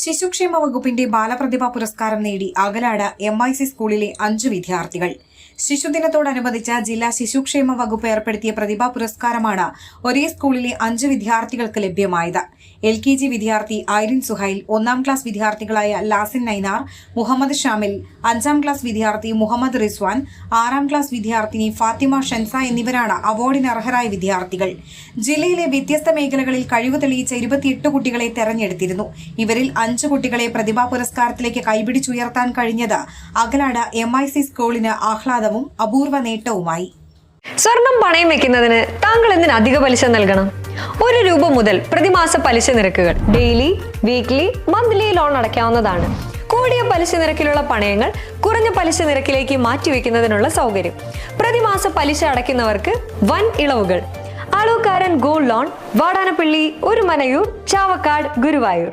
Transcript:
ശിശുക്ഷേമ വകുപ്പിന്റെ ബാലപ്രതിഭ പുരസ്കാരം നേടി അകലാട് എം ഐ സി സ്കൂളിലെ അഞ്ചു വിദ്യാർത്ഥികൾ. ശിശുദിനത്തോടനുബന്ധിച്ച് ജില്ലാ ശിശുക്ഷേമ വകുപ്പ് ഏർപ്പെടുത്തിയ പ്രതിഭാ പുരസ്കാരമാണ് ഒരേ സ്കൂളിലെ അഞ്ച് വിദ്യാർത്ഥികൾക്ക് ലഭ്യമായത്. എൽ കെ ജി വിദ്യാർത്ഥി ഐറിൻ സുഹൈൽ ഒന്നാം ക്ലാസ് വിദ്യാർത്ഥികളായ ലാസിൻ നൈനാർ മുഹമ്മദ് ഷാമിൽ അഞ്ചാം ക്ലാസ് വിദ്യാർത്ഥി മുഹമ്മദ് റിസ്വാൻ ആറാം ക്ലാസ് വിദ്യാർത്ഥിനി ഫാത്തിമ ഷൻസ എന്നിവരാണ് അവാർഡിന് അർഹരായ വിദ്യാർത്ഥികൾ. ജില്ലയിലെ വ്യത്യസ്ത മേഖലകളിൽ കഴിവ് തെളിയിച്ച ഇരുപത്തിയെട്ട് കുട്ടികളെ തെരഞ്ഞെടുത്തിരുന്നു. ഇവരിൽ അഞ്ച് കുട്ടികളെ പ്രതിഭാ പുരസ്കാരത്തിലേക്ക് കൈപിടിച്ചുയർത്താൻ കഴിഞ്ഞത് അകലാട് എം ഐ സി സ്കൂളിന് ആഹ്ലാദവും അപൂർവ നേട്ടവുമായി. സ്വർണം പണയം വെക്കുന്നതിന് താങ്കൾ എന്തിന് അധിക പലിശ നൽകണം? ഒരു രൂപ മുതൽ പ്രതിമാസ പലിശ നിരക്കുകൾ ഡെയിലി വീക്ക്ലി മന്ത്ലി ലോൺ അടയ്ക്കാവുന്നതാണ്. കൂടിയ പലിശ നിരക്കിലുള്ള പണയങ്ങൾ കുറഞ്ഞ പലിശ നിരക്കിലേക്ക് മാറ്റിവെക്കുന്നതിനുള്ള സൗകര്യം. പ്രതിമാസ പലിശ അടയ്ക്കുന്നവർക്ക് വൻ ഇളവുകൾ. അളവുകാരൻ ഗോൾഡ് ലോൺ വാടാനപ്പള്ളി ഒരു മനയൂർ ചാവക്കാട് ഗുരുവായൂർ.